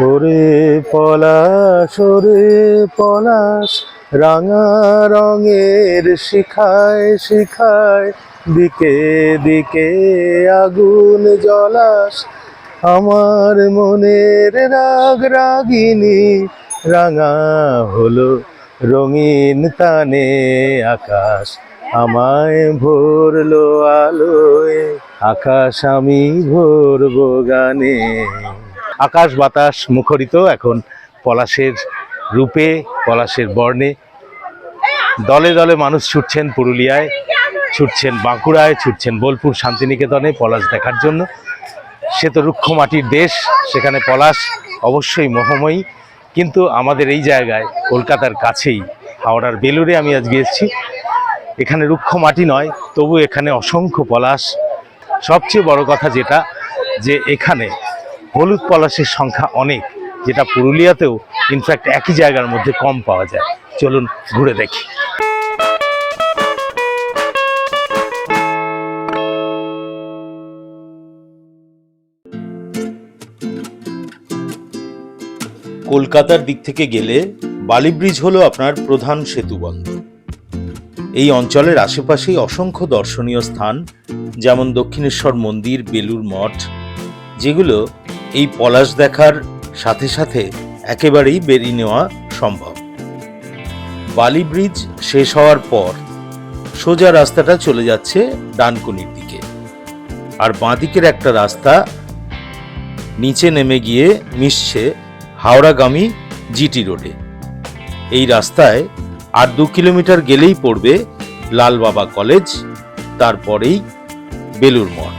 ওরে পলাশ ওরে পলাশ, রাঙা রঙের শিখায় শিখায়, দিকে দিকে আগুন জলাস আমার মনের রাগ রাগিনী, রাঙা হলো রঙিন তানে আকাশ। আমায় ভরলো আলোয়, আকাশ আমি ভরবো গানে। আকাশ বাতাস মুখরিত এখন পলাশের রূপে, পলাশের বর্ণে। দলে দলে মানুষ ছুটছেন পুরুলিয়ায়, ছুটছেন বাঁকুড়ায়, ছুটছেন বোলপুর, শান্তিনিকেতনে পলাশ দেখার জন্য। সে তো রুক্ষ মাটির দেশ, সেখানে পলাশ অবশ্যই মোহময়ী। কিন্তু আমাদের এই জায়গায়, কলকাতার কাছেই, হাওড়ার বেলুরে আমি আজকে এসেছি। এখানে রুক্ষ মাটি নয়, তবু এখানে অসংখ্য পলাশ। সবচেয়ে বড় কথা যেটা, যে এখানে হলুদ পলাশের সংখ্যা অনেক, যেটা পুরুলিয়াতেও ইনফ্যাক্ট একই জায়গার মধ্যে কম পাওয়া যায়। চলুন ঘুরে দেখি। কলকাতার দিক থেকে গেলে বালি ব্রিজ হলো আপনার প্রধান সেতুবন্ধ এই অঞ্চলের আশেপাশেই অসংখ্য দর্শনীয় স্থান, যেমন দক্ষিণেশ্বর মন্দির বেলুর মঠ, যেগুলো এই পলাশ দেখার সাথে সাথে একেবারেই বেরিয়ে নেওয়া সম্ভব। বালি ব্রিজ শেষ হওয়ার পর সোজা রাস্তাটা চলে যাচ্ছে ডানকুনির দিকে। আর বাঁদিকের একটা রাস্তা নিচে নেমে গিয়ে মিশছে হাওড়াগামী জিটি রোডে। এই রাস্তায় আর দু কিলোমিটার গেলেই পড়বে লালবাবা কলেজ, তারপরেই বেলুর মঠ।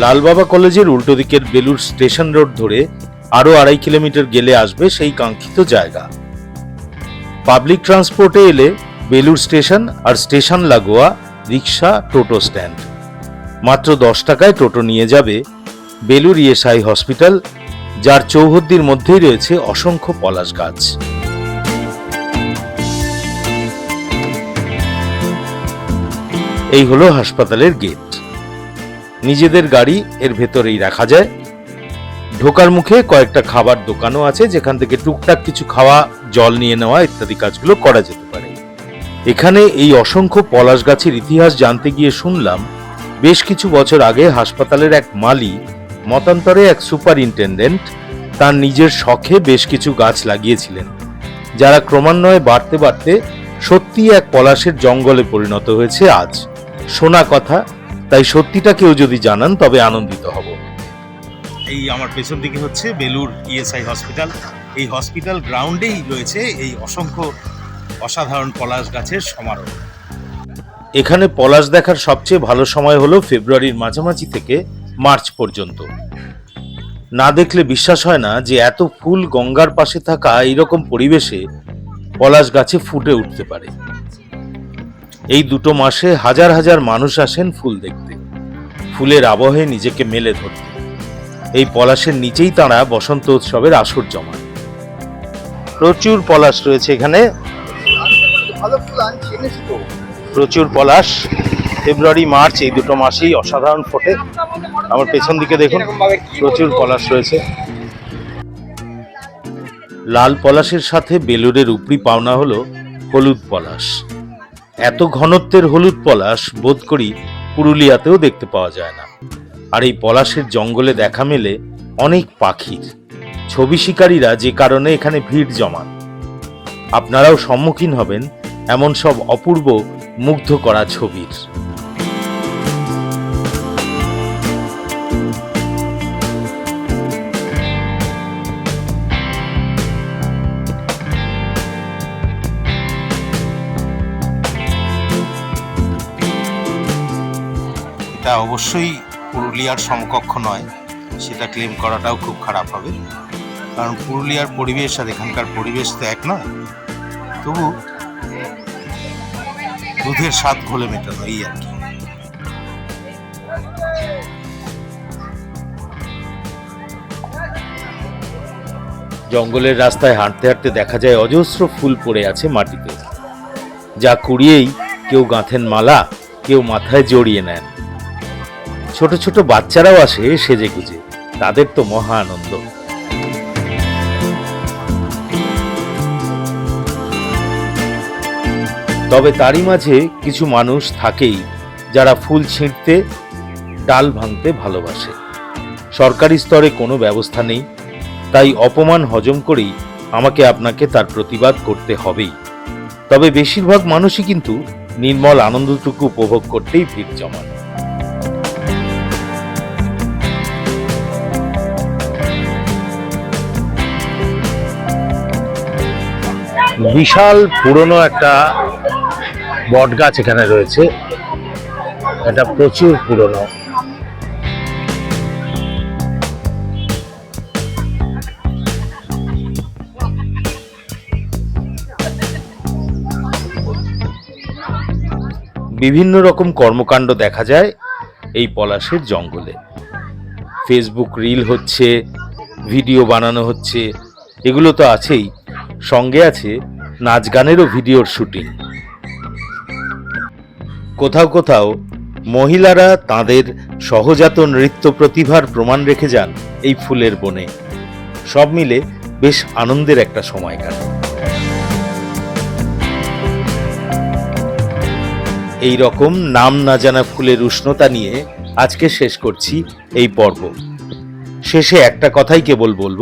লালবাবা কলেজের উল্টো দিকের বেলুর স্টেশন রোড ধরে আরও আড়াই কিলোমিটার গেলে আসবে সেই কাঙ্ক্ষিত জায়গা। পাবলিক ট্রান্সপোর্টে এলে বেলুর স্টেশন আর স্টেশন লাগোয়া রিক্সা, টোটো স্ট্যান্ড। মাত্র দশ টাকায় টোটো নিয়ে যাবে বেলুর ইএসআই হসপিটাল, যার চৌহদ্দির মধ্যেই রয়েছে অসংখ্য পলাশ গাছ। এই হলো হাসপাতালের গেট। নিজেদের গাড়ি এর ভেতরেই রাখা যায়। ঢোকার মুখে কয়েকটা খাবার দোকানও আছে, যেখান থেকে টুকটাক কিছু খাওয়া, জল নিয়ে নেওয়া ইত্যাদি কাজগুলো করা যেতে পারে। এখানে এই অসংখ্য পলাশ গাছের ইতিহাস জানতে গিয়ে শুনলাম, বেশ কিছু বছর আগে হাসপাতালের এক মালি মতান্তরে এক সুপারিনটেন্ডেন্ট তার নিজের শখে বেশ কিছু গাছ লাগিয়েছিলেন, যারা ক্রমান্বয়ে বাড়তে বাড়তে সত্যি এক পলাশের জঙ্গলে পরিণত হয়েছে আজ। শোনা কথা তাই সত্যিটা কেউ যদি জানান তবে আনন্দিত হব। এই আমার পেছন দিকে হচ্ছে বেলুর ইএসআই হসপিটাল এই হসপিটাল গ্রাউন্ডেই রয়েছে এই অসংখ্য অসাধারণ পলাশ গাছের সমারোহ। এখানে পলাশ দেখার সবচেয়ে ভালো সময় হলো ফেব্রুয়ারির মাঝামাঝি থেকে মার্চ পর্যন্ত। না দেখলে বিশ্বাস হয় না যে এত ফুল গঙ্গার পাশে থাকা এইরকম পরিবেশে পলাশ গাছে ফুটে উঠতে পারে। এই দুটো মাসে হাজার হাজার মানুষ আসেন ফুল দেখতে। ফুলের আবহে নিজেকে মেলে ধরতে। এই পলাশের নিচেই তাঁরা বসন্ত উৎসবের আসর জমান। প্রচুর পলাশ রয়েছে এখানে। প্রচুর পলাশ। ফেব্রুয়ারি, মার্চ এই দুটো মাসেই অসাধারণ ফোটে। আমার পেছন দিকে দেখুন, প্রচুর পলাশ রয়েছে। লাল পলাশের সাথে বেলুরের উপরি পাওনা হলো হলুদ পলাশ। এত ঘনত্বের হলুদ পলাশ বোধ করি পুরুলিয়াতেও দেখতে পাওয়া যায় না। আর এই পলাশের জঙ্গলে দেখা মেলে অনেক পাখির। ছবি শিকারীরা যে কারণে এখানে ভিড় জমান। আপনারাও সম্মুখীন হবেন এমন সব অপূর্ব মুগ্ধ করা ছবির। এটা অবশ্যই পুরুলিয়ার সমকক্ষ নয়। সেটা ক্লেম করাটাও খুব খারাপ হবে। কারণ পুরুলিয়ার পরিবেশ আর এখানকার পরিবেশ তো এক নয়। তবু দুধের স্বাদ ঘোলে মেটানো, এই আর কি। জঙ্গলের রাস্তায় হাঁটতে হাঁটতে দেখা যায় অজস্র ফুল পড়ে আছে মাটিতে। যা কুড়িয়েই কেউ গাঁথেন মালা, কেউ মাথায় জড়িয়ে নেন। ছোট ছোট বাচ্চারাও আসে সেজে গুজে। তাদের তো মহা আনন্দ। তবে তারই মাঝে কিছু মানুষ থাকেই যারা ফুল ছিঁড়তে, ডাল ভাঙতে ভালোবাসে। সরকারি স্তরে কোনো ব্যবস্থা নেই, তাই অপমান হজম করেই আমাকে আপনাকে তার প্রতিবাদ করতে হবেই। তবে বেশিরভাগ মানুষই কিন্তু নির্মল আনন্দটুকু উপভোগ করতেই ভিড় জমান। বিশাল পুরনো একটা বট গাছ এখানে রয়েছে। এটা প্রচুর পুরনো। বিভিন্ন রকম কর্মকাণ্ড দেখা যায় এই পলাশের জঙ্গলে। ফেসবুক রিল হচ্ছে ভিডিও বানানো হচ্ছে, এগুলো তো আছেই। সঙ্গে আছে নাচ গানেরও ভিডিওর শুটিং। কোথাও কোথাও মহিলারা তাদের সহজাত নৃত্য প্রতিভার প্রমাণ রেখে যান এই ফুলের বনে। সব মিলে বেশ আনন্দের একটা সময় কাটে। এই রকম নাম না জানা ফুলের উষ্ণতা নিয়ে আজকে শেষ করছি এই পর্ব। শেষে একটা কথাই কেবল বলব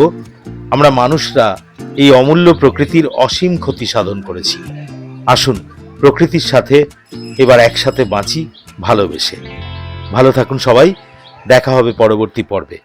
আমরা মানুষরা এই অমূল্য প্রকৃতির অসীম ক্ষতি সাধন করেছি। আসুন, প্রকৃতির সাথে এবার একসাথে বাঁচি, ভালোবেসে। ভালো থাকুন সবাই, দেখা হবে পরবর্তী পর্বে।